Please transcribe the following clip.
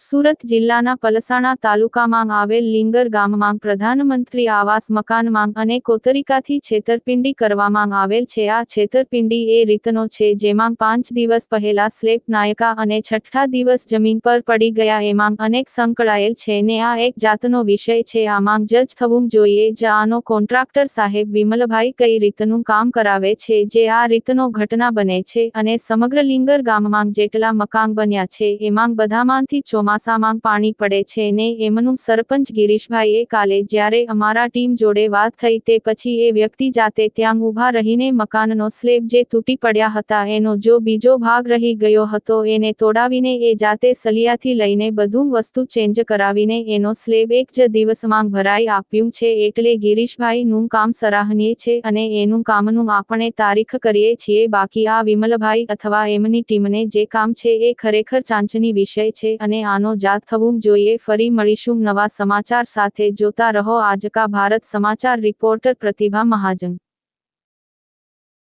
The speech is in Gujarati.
સુરત જિલ્લાના પલસાણા તાલુકામાં આવેલ લિંગર ગામમાં પ્રધાનમંત્રી આવાસ મકાનમાં અને કોતરિકાથી છેતરપિંડી કરવામાં આવેલ છે. આ છેતરપિંડી એ રીતનો છે જેમાં પાંચ દિવસ પહેલા સ્લેબ નાયકા અને છઠ્ઠા દિવસ જમીન પર પડી ગયા એમાં અનેક સંકળાયેલ છે ને આ એક જાતનો વિષય છે. આમાં જજ થવું જોઈએ જ આનો કોન્ટ્રાક્ટર સાહેબ વિમલભાઈ કઈ રીતનું કામ કરાવે છે જે આ રીતનો ઘટના બને છે અને સમગ્ર લિંગર ગામમાં જેટલા મકાન બન્યા છે એમાં બધામાંથી ચોમાસામાં પાણી પડે છે ને એમનું સરપંચ ગિરીશભાઈએ કાલે જ્યારે અમારા ટીમ જોડે વાત થઈ તે પછી એ વ્યક્તિ જાતે ત્યાં ઊભા રહીને મકાનનો સ્લેબ જે તૂટી પડ્યા હતા એનો જો બીજો ભાગ રહી ગયો હતો એને તોડાવીને એ જાતે સલિયાથી લઈને બધું વસ્તુ ચેન્જ કરાવીને એનો સ્લેબ એક જ દિવસમાં ભરાઈ આપ્યું છે એટલે ગિરીશભાઈનું કામ સરાહનીય છે અને એનું કામનું આપણે તારીખ કરીએ છીએ. બાકી આ વિમલભાઈ અથવા એમની ટીમને જે કામ છે એ ખરેખર ચાંચની વિષય છે અને આનો જાત થવું જોઈએ. ફરી મળીશું નવા સમાચાર સાથે. જોતા રહો આજકા ભારત સમાચાર રિપોર્ટર પ્રતિભા મહાજન.